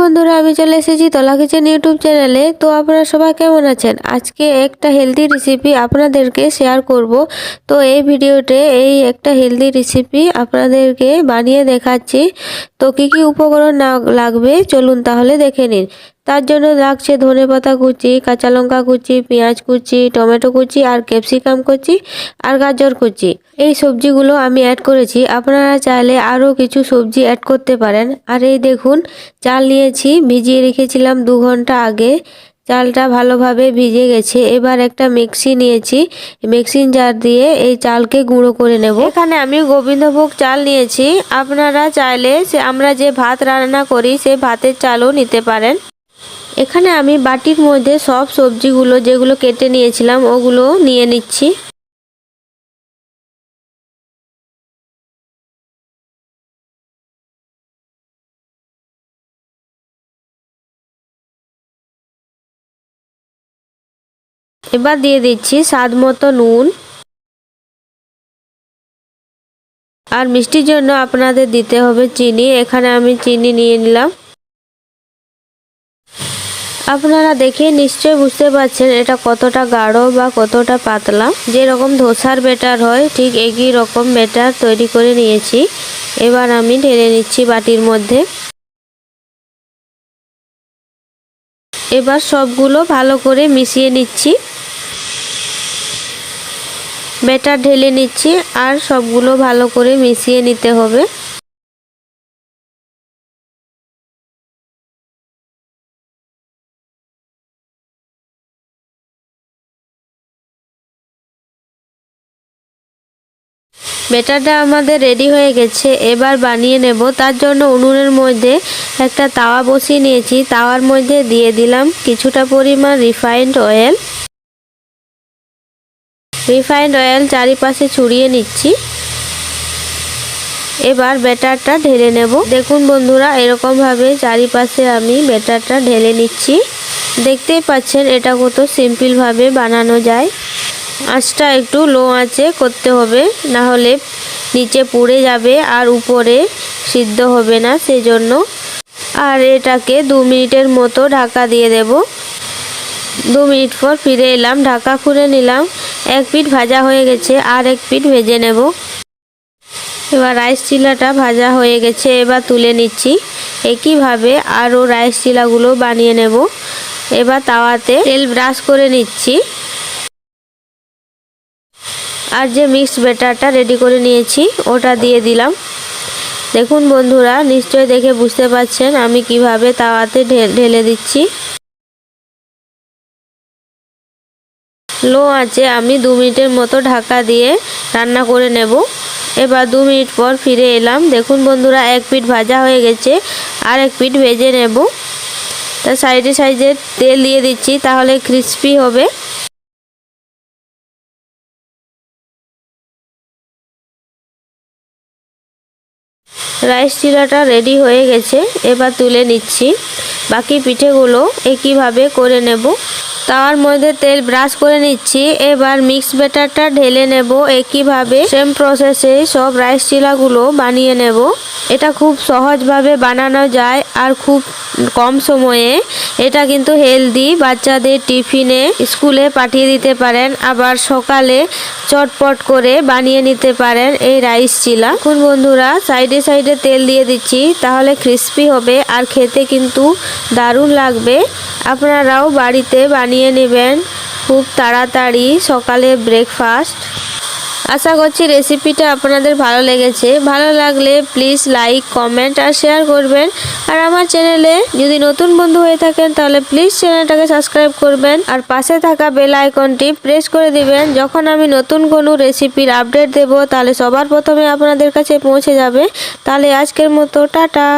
বন্ধুরা, আমি চলে এসেছি তোলা কিচেন ইউটিউব চ্যানেলে। তো আপনারা সবাই কেমন আছেন? আজকে একটা হেলদি রেসিপি আপনাদেরকে শেয়ার করব। তো এই ভিডিওতে এই একটা হেলদি রেসিপি আপনাদেরকে বানিয়ে দেখাচ্ছি। তো কি কি উপকরণ লাগবে? চলুন তাহলে দেখে নিন। তার জন্য লাগছে ধনে পাতা কুচি কাঁচা লঙ্কা কুচি, পেঁয়াজ কুচি, টমেটো কুচি আর ক্যাপসিকাম কুচি আর গাজর কুচি। এই সবজিগুলো আমি অ্যাড করেছি। আপনারা চাইলে আরও কিছু সবজি অ্যাড করতে পারেন। আর এই দেখুন, চাল নিয়েছি, ভিজিয়ে রেখেছিলাম দু ঘণ্টা আগে। চালটা ভালোভাবে ভিজে গেছে। এবার একটা মিক্সি নিয়েছি। মিক্সিং জার দিয়ে এই চালকে গুঁড়ো করে নেব। এখানে আমি গোবিন্দভোগ চাল নিয়েছি। আপনারা চাইলে আমরা যে ভাত রান্না করি, সে ভাতের চালও নিতে পারেন। এখানে আমি বাটির মধ্যে সব সবজিগুলো যেগুলো কেটে নিয়েছিলাম, ওগুলো নিয়ে নিচ্ছি। এবার দিয়ে দিচ্ছি স্বাদ মতো নুন। আর মিষ্টির জন্য আপনাদের দিতে হবে চিনি। এখানে আমি চিনি নিয়ে নিলাম। আপনারা দেখে নিশ্চয় বুঝতে পারছেন এটা কতটা গাঢ় বা কতটা পাতলা। যেরকম ধোসার বেটার হয়, ঠিক একই রকম বেটার তৈরি করে নিয়েছি। এবার আমি ঢেলে নিচ্ছি বাটির মধ্যে। এবার সবগুলো ভালো করে মিশিয়ে নিচ্ছি। বেটার ঢেলে নিচ্ছি আর সবগুলো ভালো করে মিশিয়ে নিতে হবে। বেটারটা আমাদের রেডি হয়ে গেছে, এবার বানিয়ে নেব। তার জন্য উনুনের মধ্যে একটা তাওয়া বসিয়ে নিয়েছি। তাওয়ার মধ্যে দিয়ে দিলাম কিছুটা পরিমাণ রিফাইন্ড অয়েল রিফাইন্ড অয়েল চারিপাশে ছড়িয়ে নিচ্ছি। এবার ব্যাটারটা ঢেলে নেব। দেখুন বন্ধুরা, এরকমভাবে চারিপাশে আমি ব্যাটারটা ঢেলে নিচ্ছি। দেখতেই পাচ্ছেন এটা কত সিম্পলভাবে বানানো যায়। আঁচটা একটু লো আঁচে করতে হবে না হলে নিচে পুড়ে যাবে আর উপরে সিদ্ধ হবে না সেজন্য। আর এটাকে দু মিনিটের মতো ঢাকা দিয়ে দেব। দু মিনিট পর ফিরে এলাম, ঢাকা খুলে নিলাম। এক পিঠ ভাজা হয়ে গেছে, আর এক পিঠ ভেজে নেব। এবার রাইস চিলাটা ভাজা হয়ে গেছে, এবার তুলে নিচ্ছি। একইভাবে আরও রাইস চিলাগুলো বানিয়ে নেব। এবার তাওয়াতে তেল ব্রাশ করে নিচ্ছি। আর যে মিক্সড ব্যাটারটা রেডি করে নিয়েছি, ওটা দিয়ে দিলাম। দেখুন বন্ধুরা নিশ্চয় দেখে বুঝতে পারছেন আমি কীভাবে তাওয়াতে ঢেলে দিচ্ছি। লো আছে আমি দু মিনিটের মতো ঢাকা দিয়ে রান্না করে নেব। এবার দু মিনিট পর ফিরে এলাম। দেখুন বন্ধুরা, এক পিঠ ভাজা হয়ে গেছে, আর এক পিঠ ভেজে নেব। তা সাইডে সাইডে তেল দিয়ে দিচ্ছি, তাহলে ক্রিস্পি হবে। রাইস চিরাটা রেডি হয়ে গেছে, এবার তুলে নিচ্ছি। বাকি পিঠেগুলো একইভাবে করে নেব। তাওয়ার মধ্যে তেল ব্রাশ করে নিচ্ছি, এবার মিক্স ব্যাটারটা ঢেলে নেব। একইভাবে সেম প্রসেসে সব রাইস চিলাগুলো বানিয়ে নেব। এটা খুব সহজভাবে বানানো যায় আর খুব কম সময়ে এটা কিন্তু হেলদি বাচ্চাদের টিফিনে স্কুলে পাঠিয়ে দিতে পারেন, আবার সকালে চটপট করে বানিয়ে নিতে পারেন এই রাইস চিলা এখন বন্ধুরা সাইডে সাইডে তেল দিয়ে দিচ্ছি, তাহলে ক্রিস্পি হবে আর খেতে কিন্তু দারুণ লাগবে। আপনারাও বাড়িতে বানিয়ে নেবেন, খুব তাড়াতাড়ি সকালে ব্রেকফাস্ট আশা করছি রেসিপিটা আপনাদের ভালো লেগেছে। ভালো লাগলে প্লিজ লাইক কমেন্ট আর শেয়ার করবেন। আর আমার চ্যানেলে যদি নতুন বন্ধু হয়ে থাকেন, তাহলে প্লিজ চ্যানেলটাকে সাবস্ক্রাইব করবেন। আর পাশে থাকা বেল আইকনটি প্রেস করে দিবেন। যখন আমি নতুন কোনো রেসিপির আপডেট দেব, তাহলে সবার প্রথমে আপনাদের কাছে পৌঁছে যাবে। তাহলে আজকের মতো, টাটা!